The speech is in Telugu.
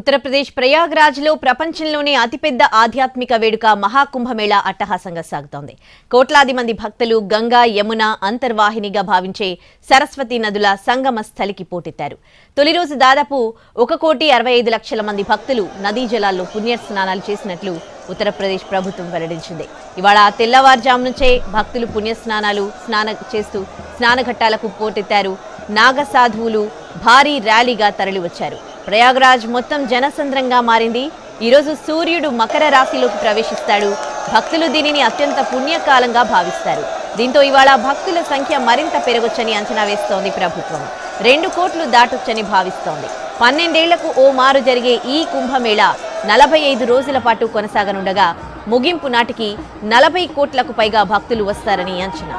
ఉత్తరప్రదేశ్ ప్రయాగ్రాజ్లో ప్రపంచంలోనే అతిపెద్ద ఆధ్యాత్మిక వేడుక మహాకుంభమేళా అట్టహాసంగా సాగుతోంది. కోట్లాది మంది భక్తులు గంగా యమున అంతర్వాహినిగా భావించే సరస్వతి నదుల సంగమ స్థలికి పోటెత్తారు. తొలి రోజు దాదాపు ఒక కోటి అరవై ఐదు లక్షల మంది భక్తులు నదీ జలాల్లో పుణ్య స్నానాలు చేసినట్లు ఉత్తరప్రదేశ్ ప్రభుత్వం వెల్లడించింది. ఇవాళ తెల్లవారుజాము నుంచే భక్తులు పుణ్య స్నానాలు స్నాన చేస్తూ స్నానఘట్టాలకు పోటెత్తారు. నాగ సాధువులు భారీ ర్యాలీగా తరలివచ్చారు. ప్రయాగ్రాజ్ మొత్తం జనసంద్రంగా మారింది. ఈరోజు సూర్యుడు మకర రాశిలోకి ప్రవేశిస్తాడు. భక్తులు దీనిని అత్యంత పుణ్యకాలంగా భావిస్తారు. దీంతో ఇవాళ భక్తుల సంఖ్య మరింత పెరగొచ్చని అంచనా వేస్తోంది ప్రభుత్వం. రెండు కోట్లు దాటొచ్చని భావిస్తోంది. పన్నెండేళ్ళకు ఓ మారు జరిగే ఈ కుంభమేళ నలభై ఐదు రోజుల పాటు కొనసాగనుండగా ముగింపు నాటికి నలభై కోట్లకు పైగా భక్తులు వస్తారని అంచనా.